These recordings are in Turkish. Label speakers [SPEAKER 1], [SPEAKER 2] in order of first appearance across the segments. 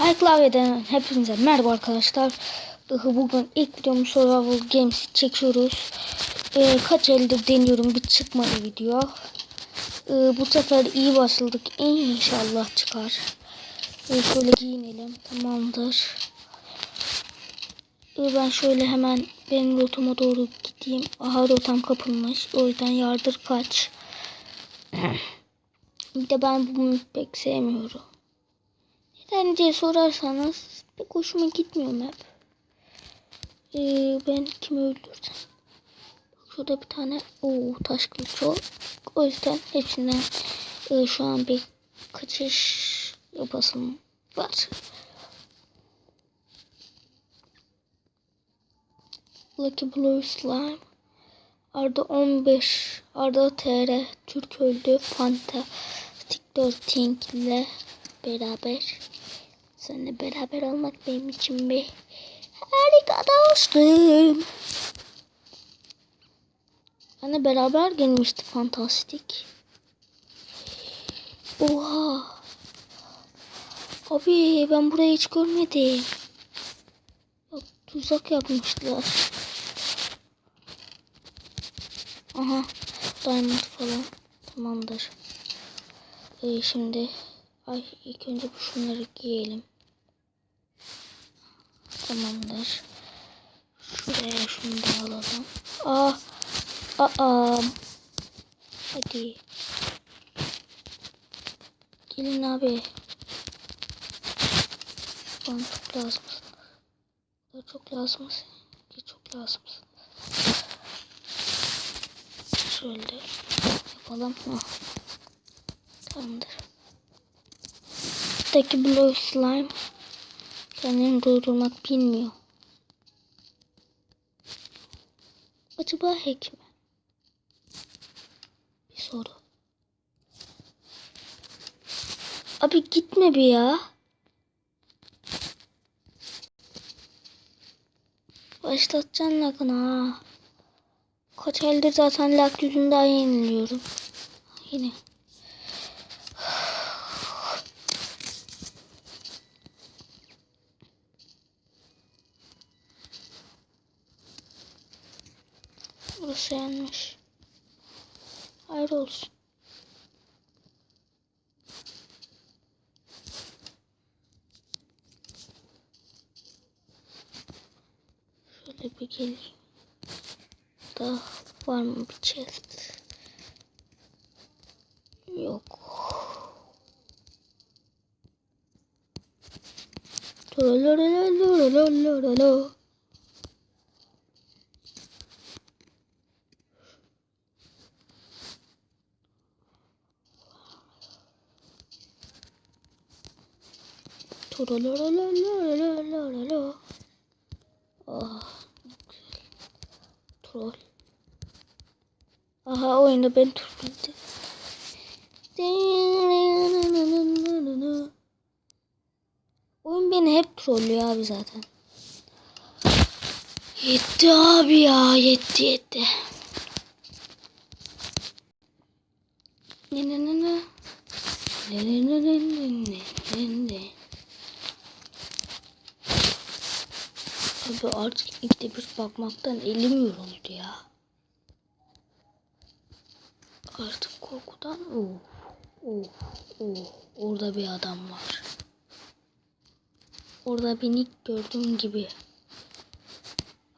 [SPEAKER 1] Bay Klavye'den hepinize merhaba arkadaşlar. Bugün ilk videomu Survival Games çekiyoruz. Ee, kaç eldir deniyorum bir çıkmadı video. Ee, bu sefer iyi başladık. İnşallah çıkar. Ee, şöyle giyinelim. Tamamdır. Ee, ben şöyle hemen benim rotama doğru gideyim. Aha rotam kapılmış. O yüzden yardır kaç. Bir de ben bunu pek sevmiyorum. Neden diye sorarsanız pek hoşuma gitmiyor map. Ee, ben kimi öldürsem. Şurada bir tane o taş kılıç o. O yüzden hepsinden e, şu an bir kaçış yapasım var. Lucky Blue Slime. Arda 15. Arda TR. Türk öldü. Fantastic 14 ile beraber. Seninle beraber olmak benim için bir harika dostum. Hani beraber gelmişti fantastik. Oha. Abi ben burayı hiç görmedim. Ya, tuzak yapmışlar. Aha. Diamond falan. Tamamdır. Ee, şimdi ay ilk önce bu şunları giyelim. Tamamdır. Şuraya şunu da alalım. Aa. Aa. Hadi. Gelin abi. Bana çok lazımsın. Bana çok lazımsın. Çok lazımsın. Şöyle yapalım. Ha. Tamamdır. Buradaki Blue Slime kendini durdurmak bilmiyor. Acaba hack mi? Bir soru. Abi gitme bir ya. Başlatacaksın lakını ha. Kaç elde zaten lak yüzünden yeniliyorum. Yine. Burası yanlış. Hayır olsun. Şöyle bir geleyim. Daha var mı bir chest? Yok. Lo lo lo lo lo lo lo lo. Oyun beni hep trollüyor abi zaten. Yetti abi ya yetti yetti. Ne ne ne ne. Ne ne ne ne ne ne ne. Abi artık ilk de bir bakmaktan elim yoruldu ya. Artık korkudan oh oh oh orada bir adam var. Orada beni gördüğüm gibi.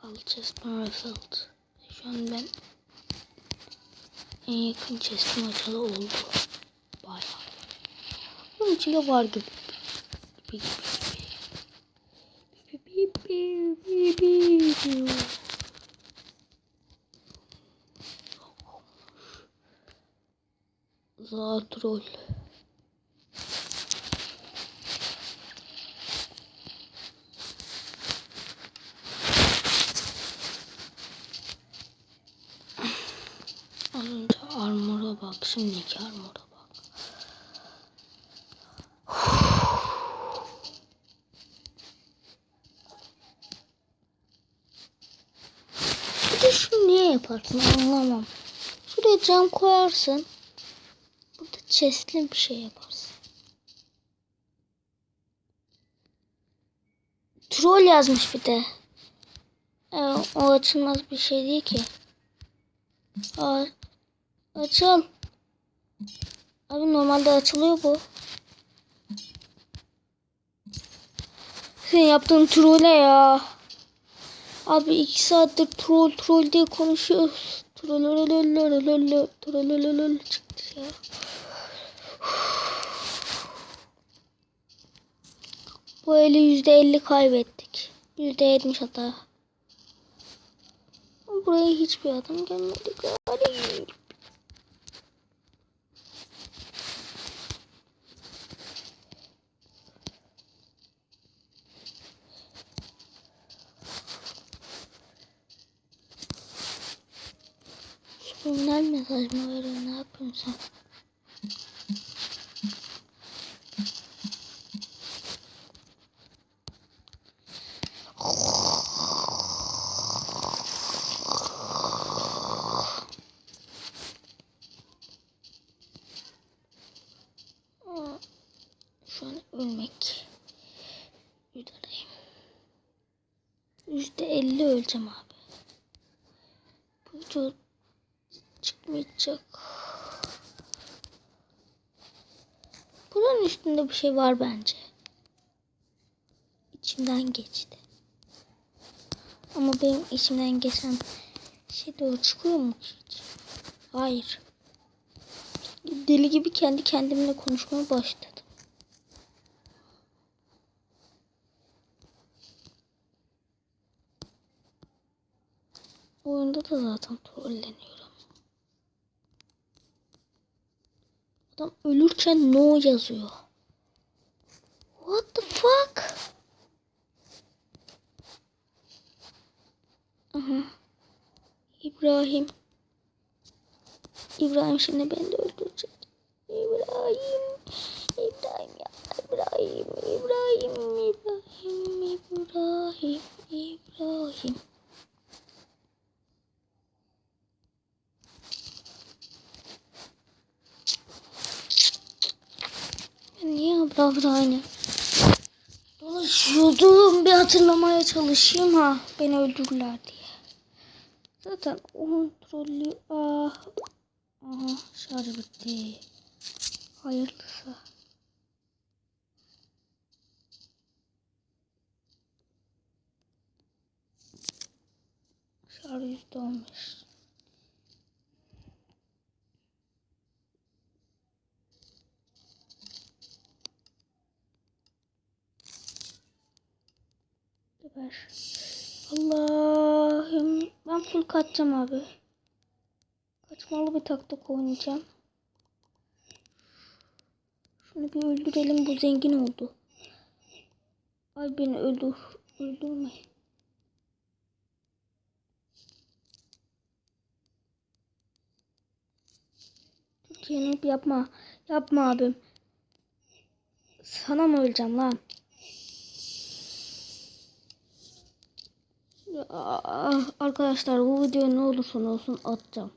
[SPEAKER 1] Alchester Rifled. Şu an ben en yakın chestim açalı oldu. Bayağı. Bunun içinde var gibi. Gibi gibi. Zatrol. Az önce armora bak, şimdiki armora bak. Bir de şunu niye yaparsın anlamam. Şuraya cam koyarsın. Chestli bir şey yaparsın. Troll yazmış bir de. E, o açılmaz bir şey değil ki. Aa, açıl. Abi normalde açılıyor bu. Sen yaptığın trolle ya. Abi iki saattir troll troll diye konuşuyoruz. Trollolololololol trollololol çıktı ya. Bu eli yüzde elli kaybettik. Yüzde yetmiş hata. Buraya hiçbir adam gelmedi. Garip. Subliminal mesaj mı veriyor? Ne yapıyorsun sen? Aa, Şu an ölmek üzereyim. Yüzde elli öleceğim abi. Bu video çıkmayacak. Buranın üstünde bir şey var bence. İçimden geçti. Ama benim içimden geçen şey doğru çıkıyor mu hiç? Hayır. Deli gibi kendi kendimle konuşmaya başladım. Oyunda da zaten trolleniyorum. Adam ölürken no yazıyor. What the fuck? Aha. İbrahim. İbrahim şimdi beni de öldürecek. İbrahim. İbrahim ya. İbrahim. İbrahim. İbrahim. İbrahim. İbrahim. etrafı da aynı. Dolaşıyordum bir hatırlamaya çalışayım ha. Beni öldürürler diye. Zaten kontrollü. Ah. Aha şarj bitti. Hayırlısı. Şarj %15. ver. Allah'ım. Ben full kaçacağım abi. Kaçmalı bir taktik oynayacağım. Şunu bir öldürelim. Bu zengin oldu. Ay beni öldür. Öldürme. Türkiye'nin yapma. Yapma abim. Sana mı öleceğim lan? Arkadaşlar bu videoyu ne olursa olsun atacağım.